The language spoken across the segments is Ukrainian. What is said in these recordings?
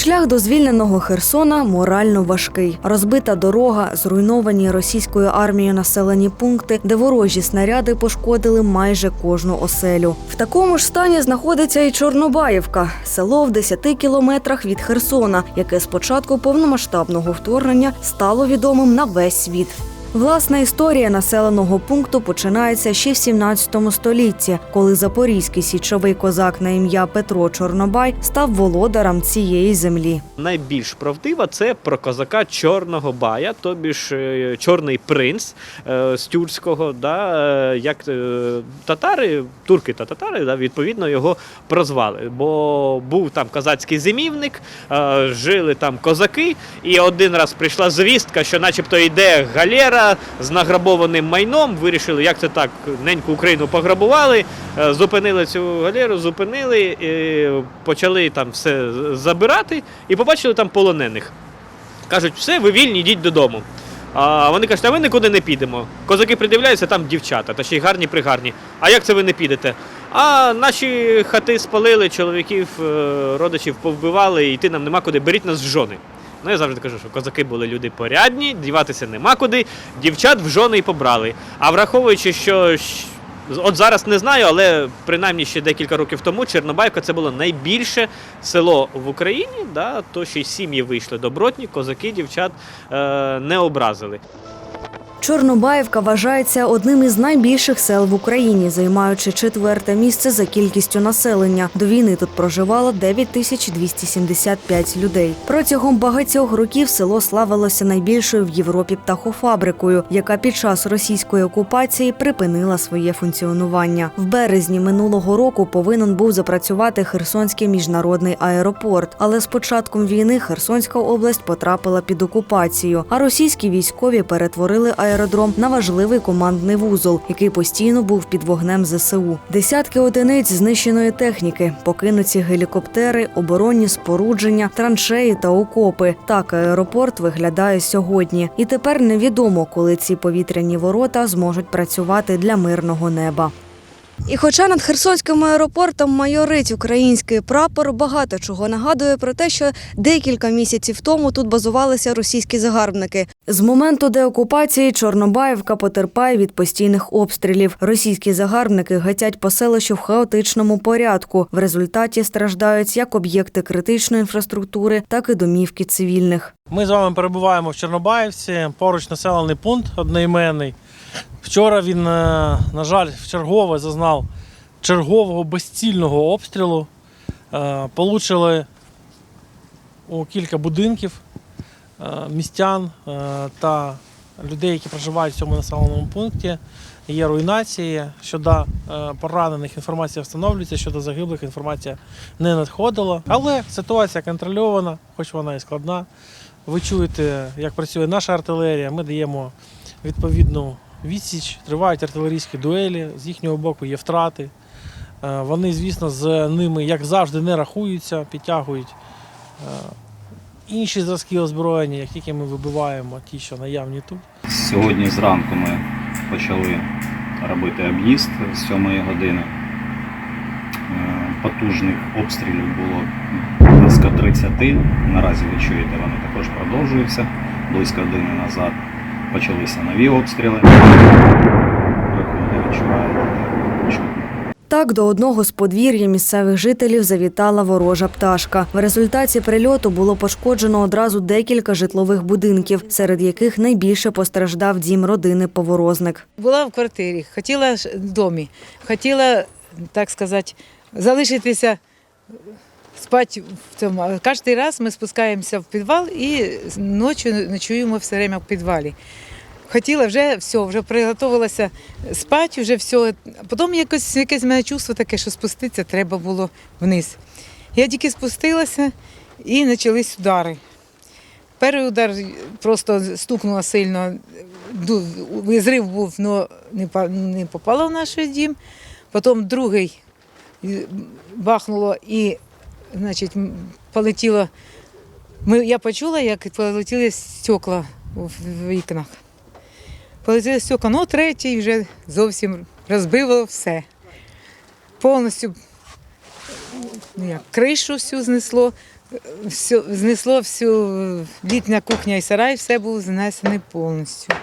Шлях до звільненого Херсона морально важкий. Розбита дорога, зруйновані російською армією населені пункти, де ворожі снаряди пошкодили майже кожну оселю. В такому ж стані знаходиться і Чорнобаївка, село в 10 кілометрах від Херсона, яке з початку повномасштабного вторгнення стало відомим на весь світ. Власна історія населеного пункту починається ще в 17 столітті, коли запорізький січовий козак на ім'я Петро Чорнобай став володарем цієї землі. Найбільш правдива це про козака Чорного Бая, тобі ж е, Чорний принц е, з тюркського, да, е, як татари, турки та татари, да, відповідно його прозвали. Бо був там козацький зимівник, жили там козаки, і один раз прийшла звістка, що начебто йде галера з награбованим майном. Вирішили, як це так, неньку Україну пограбували, е, зупинили цю галеру, зупинили, е, почали там все забирати і побачили там полонених. Кажуть, все, ви вільні, йдіть додому. А вони кажуть, а ми нікуди не підемо. Козаки придивляються, там дівчата, та ще й гарні пригарні. А як це ви не підете? А наші хати спалили, чоловіків, е, родичів повбивали, і йти нам нема куди, беріть нас в жони. Ну, я завжди кажу, що козаки були люди порядні, діватися нема куди, дівчат в жони і побрали. А враховуючи, що от зараз не знаю, але принаймні ще декілька років тому Чернобайка це було найбільше село в Україні, да, то ще й сім'ї вийшли добротні, козаки, дівчат е, не образили. Чорнобаївка вважається одним із найбільших сел в Україні, займаючи четверте місце за кількістю населення. До війни тут проживало 9275 людей. Протягом багатьох років село славилося найбільшою в Європі птахофабрикою, яка під час російської окупації припинила своє функціонування. В березні минулого року повинен був запрацювати Херсонський міжнародний аеропорт, але з початком війни Херсонська область потрапила під окупацію, а російські військові перетворили аеродром на важливий командний вузол, який постійно був під вогнем ЗСУ. Десятки одиниць знищеної техніки, покинуті гелікоптери, оборонні спорудження, траншеї та окопи. Так аеропорт виглядає сьогодні, і тепер невідомо, коли ці повітряні ворота зможуть працювати для мирного неба. І хоча над Херсонським аеропортом майорить український прапор, багато чого нагадує про те, що декілька місяців тому тут базувалися російські загарбники. З моменту деокупації Чорнобаївка потерпає від постійних обстрілів. Російські загарбники гатять по селищу в хаотичному порядку. В результаті страждають як об'єкти критичної інфраструктури, так і домівки цивільних. Ми з вами перебуваємо в Чорнобаївці, поруч населений пункт одноіменний. Вчора він, е, на жаль, вчергове зазнав чергового безцільного обстрілу. Е, Получили у кілька будинків е, містян та людей, які проживають в цьому населеному пункті. Є руйнації. Щодо поранених інформація встановлюється, щодо загиблих інформація не надходила. Але ситуація контрольована, хоч вона і складна. Ви чуєте, як працює наша артилерія. Ми даємо відповідну відсіч, тривають артилерійські дуелі. З їхнього боку є втрати. Е, Вони, звісно, з ними, як завжди, не рахуються, підтягують е, інші зразки озброєння, як тільки ми вибиваємо ті, що наявні тут. Сьогодні зранку ми почали робити об'їзд з 7 години. Е, Потужних обстрілів було близько 30. Наразі ви чуєте, вони також продовжуються. Близько години назад почалися нові обстріли. Приходи чутно. Так, до одного з подвір'я місцевих жителів завітала ворожа пташка. В результаті прильоту було пошкоджено одразу декілька житлових будинків, серед яких найбільше постраждав дім родини Поворозник. Була в квартирі, хотіла в домі, хотіла, так сказати, залишитися спати в цьому. Кожен раз ми спускаємося в підвал і ночі ночуємо все время в підвалі. Хотіла вже все, вже приготувалася спати, вже все. Потім якось якесь в мене чувство таке, що спуститися треба було вниз. Я тільки спустилася і почались удари. Перший удар просто стукнуло сильно, ду- зрив був, але не, попало в наш дім. Потім другий бахнуло і значить, полетіло. Ми, я почула, як полетіли стекла в вікнах. Полетіли стекла, ну третій вже зовсім розбило все. Повністю ну, як, кришу всю знесло, все, знесло всю літня кухня і сарай, все був знесений повністю.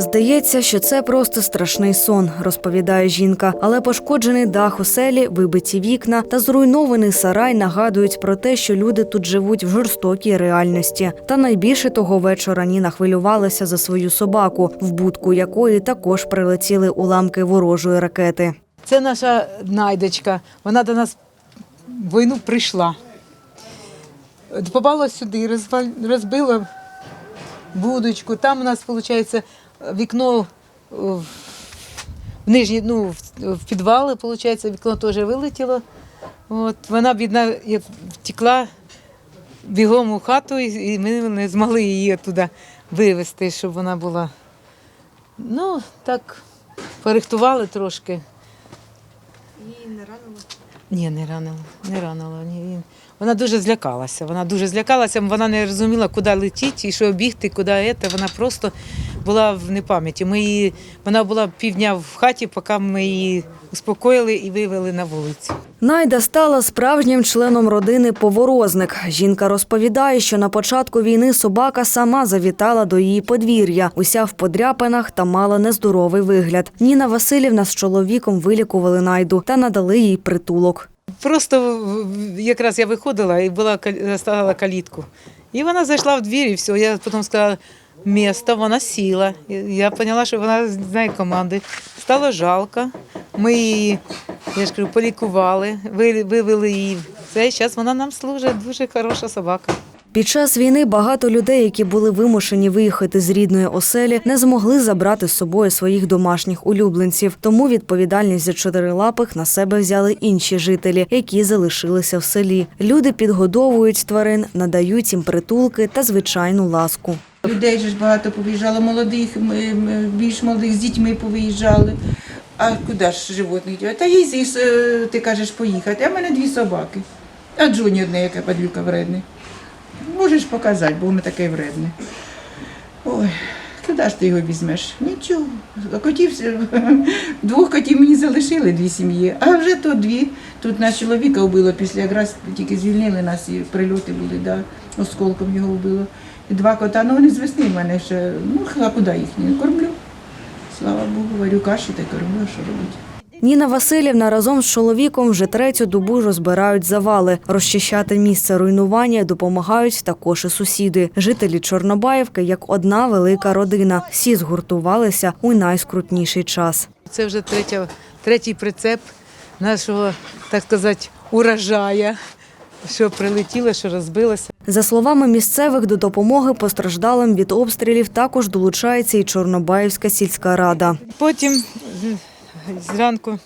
Здається, що це просто страшний сон, розповідає жінка. Але пошкоджений дах у селі, вибиті вікна та зруйнований сарай нагадують про те, що люди тут живуть в жорстокій реальності. Та найбільше того вечора Ніна хвилювалася за свою собаку, в будку якої також прилетіли уламки ворожої ракети. Це наша найдочка. Вона до нас війну прийшла. Попала сюди, розбила будочку. Там у нас, виходить, вікно в нижній, ну, в- підвали, виходить, вікно теж вилетіло. От, вона, бідна, втекла бігом у хату, і і ми не змогли її туди вивезти, щоб вона була. Ну, так, порихтували трошки. Ні, не ранило, не ранило. Ні. Вона дуже злякалася. Вона дуже злякалася, вона не розуміла, куди летіти і що бігти, куди це. Вона просто була в непам'яті. Ми її, вона була півдня в хаті, поки ми її успокоїли і вивели на вулицю. Найда стала справжнім членом родини Поворозник. Жінка розповідає, що на початку війни собака сама завітала до її подвір'я, уся в подряпинах та мала нездоровий вигляд. Ніна Васильівна з чоловіком вилікували найду та надали їй притулок. Просто якраз я виходила і була кал- калітку. І вона зайшла в двір, і все. Я потім сказала, місто, вона сіла. Я поняла, що вона знає команди. Стало жалко. Ми її, я ж кажу, полікували, вивели її. Це зараз вона нам служить, дуже хороша собака. Під час війни багато людей, які були вимушені виїхати з рідної оселі, не змогли забрати з собою своїх домашніх улюбленців. Тому відповідальність за чотирилапих на себе взяли інші жителі, які залишилися в селі. Люди підгодовують тварин, надають їм притулки та звичайну ласку. Людей ж багато повиїжджало, молодих, м- м- більш молодих з дітьми повиїжджали. А куди ж животних дівати? Та їй, е, ти кажеш, поїхати. А в мене дві собаки. А Джоні одне, яка падлюка вредний. Можеш показати, бо ми таке вредне. Ой, куди ж ти його візьмеш? Нічого. Котів, двох котів мені залишили дві сім'ї, а вже то дві. Тут нас чоловіка вбило після якраз тільки звільнили нас і прильоти були, да, осколком його вбило. І два кота, ну вони з весни в мене ще, ну а куди їх не кормлю. Слава Богу, варю каші та кормлю, а що робити. Ніна Васильівна разом з чоловіком вже третю добу розбирають завали. Розчищати місце руйнування допомагають також і сусіди. Жителі Чорнобаївки як одна велика родина. Всі згуртувалися у найскрутніший час. Це вже третя, третій прицеп нашого, так сказати, урожая, що прилетіло, що розбилося. За словами місцевих, до допомоги постраждалим від обстрілів також долучається і Чорнобаївська сільська рада. Потім зранку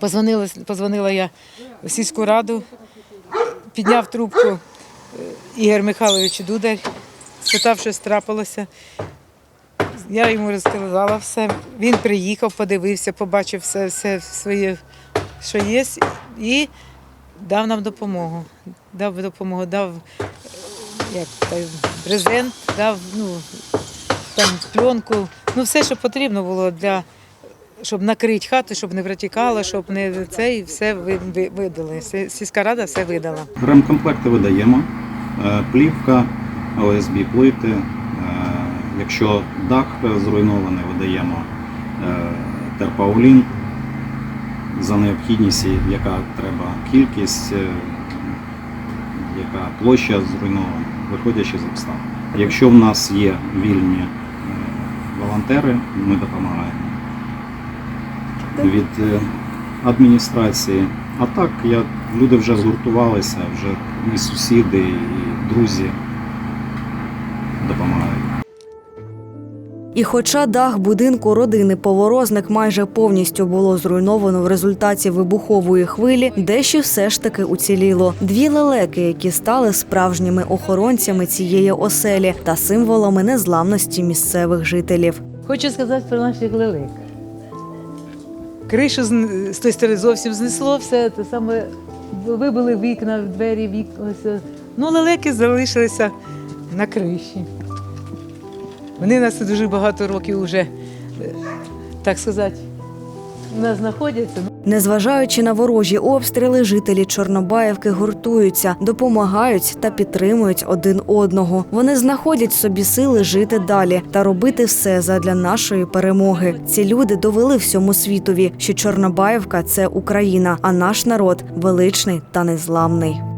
позвонила, позвонила я в сільську раду, підняв трубку е, Ігор Михайлович Дудар, спитав, що трапилося. Я йому розказала все. Він приїхав, подивився, побачив все, все своє, що є, і дав нам допомогу. Дав допомогу, дав як, брезент, дав ну, там пленку, ну все, що потрібно було для. Щоб накрити хату, щоб не протікало, щоб не це і все ви- ви- видали. Сільська рада все видала. Ремкомплекти видаємо, е, плівка, ОСБ плити. е, Якщо дах зруйнований, видаємо е, терпаулін за необхідність, яка треба кількість, е, яка площа зруйнована, виходячи з обставин. Якщо в нас є вільні е, волонтери, ми допомагаємо від е, адміністрації. А так, я, люди вже згуртувалися, вже і сусіди, і друзі допомагають. І хоча дах будинку родини Поворозник майже повністю було зруйновано в результаті вибухової хвилі, дещо все ж таки уціліло. Дві лелеки, які стали справжніми охоронцями цієї оселі та символами незламності місцевих жителів. Хочу сказати про наших лелек. Кришу з, з тої сторони зовсім знесло все, те саме вибили вікна, двері, вікна. Ну, лелеки залишилися на криші. Вони у нас дуже багато років вже, е, так сказати, у нас знаходяться. Незважаючи на ворожі обстріли, жителі Чорнобаївки гуртуються, допомагають та підтримують один одного. Вони знаходять собі сили жити далі та робити все задля нашої перемоги. Ці люди довели всьому світові, що Чорнобаївка це Україна, а наш народ величний та незламний.